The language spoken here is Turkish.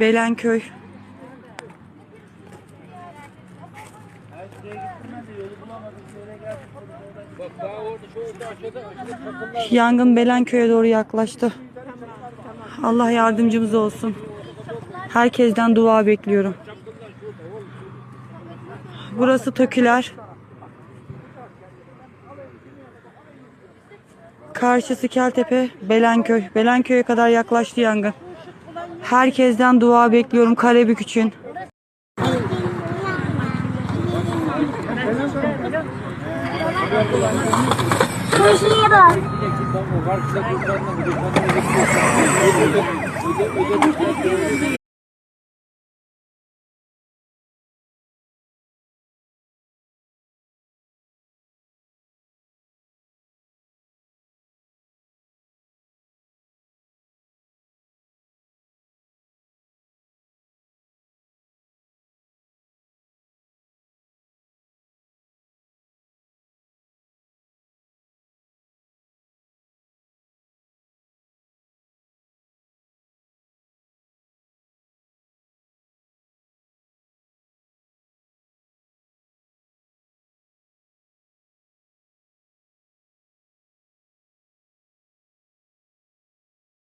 Belenköy. Yangın Belenköy'e doğru yaklaştı. Allah yardımcımız olsun. Herkesten dua bekliyorum. Burası Töküler. Karşısı Keltepe, Belenköy. Belenköy'e kadar yaklaştı yangın. Herkesten dua bekliyorum Karabük için. Köşeye.